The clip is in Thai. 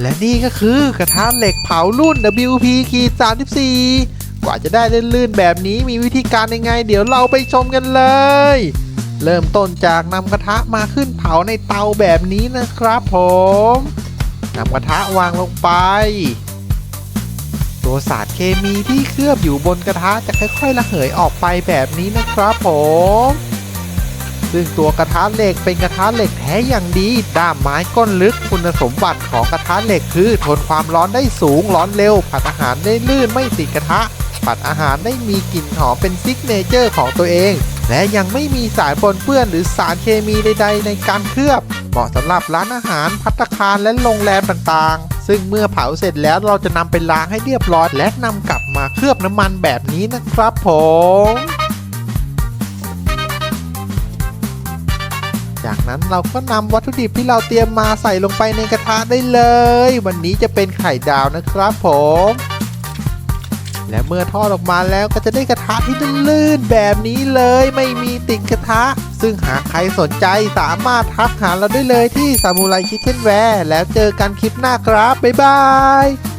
และนี่ก็คือกระทะเหล็กเผารุ่น WP ขีด34 กว่าจะได้ลื่นๆแบบนี้มีวิธีการยังไง เดี๋ยวเราไปชมกันเลย เริ่มต้นจากนำกระทะมาขึ้นเผาในเตาแบบนี้นะครับผมนำกระทะวางลงไป ตัวสารเคมีที่เคลือบอยู่บนกระทะจะค่อยๆระเหยออกไปแบบนี้นะครับผม ซึ่งตัวกระทะเหล็กเป็นกระทะเหล็กแท้อย่างดี ด้ามไม้ก้นลึกคุณสมบัติของกระทะเหล็กคือ ทนความร้อนได้สูงร้อนเร็ว ผัดอาหารได้ลื่นไม่ติดกระทะ ผัดอาหารได้มีกลิ่นหอมเป็นซิกเนเจอร์ของตัวเอง และยังไม่มีสารปนเปื้อนหรือสารเคมีใด ๆ ในการเคลือบ เหมาะสำหรับร้านอาหารพัตคารและโรงแรมต่างๆซึ่งเมื่อเผาเสร็จแล้วเราจะนำไปล้างให้เรียบร้อย และนำกลับมาเคลือบน้ำมันแบบนี้นะครับผม จากนั้นเราก็นำวัตถุดิบที่เราเตรียมมาใส่ลงไปในกระทะได้เลย วันนี้จะเป็นไข่ดาวนะครับผม และเมื่อทอดออกมาแล้วก็จะได้กระทะที่ลื่นๆแบบนี้เลยไม่มีติดกระทะ ซึ่งหากใครสนใจสามารถทักหาเราได้เลยที่ซามูไรคิทเช่นแวร์แล้วเจอกันคลิปหน้าครับบ๊ายบาย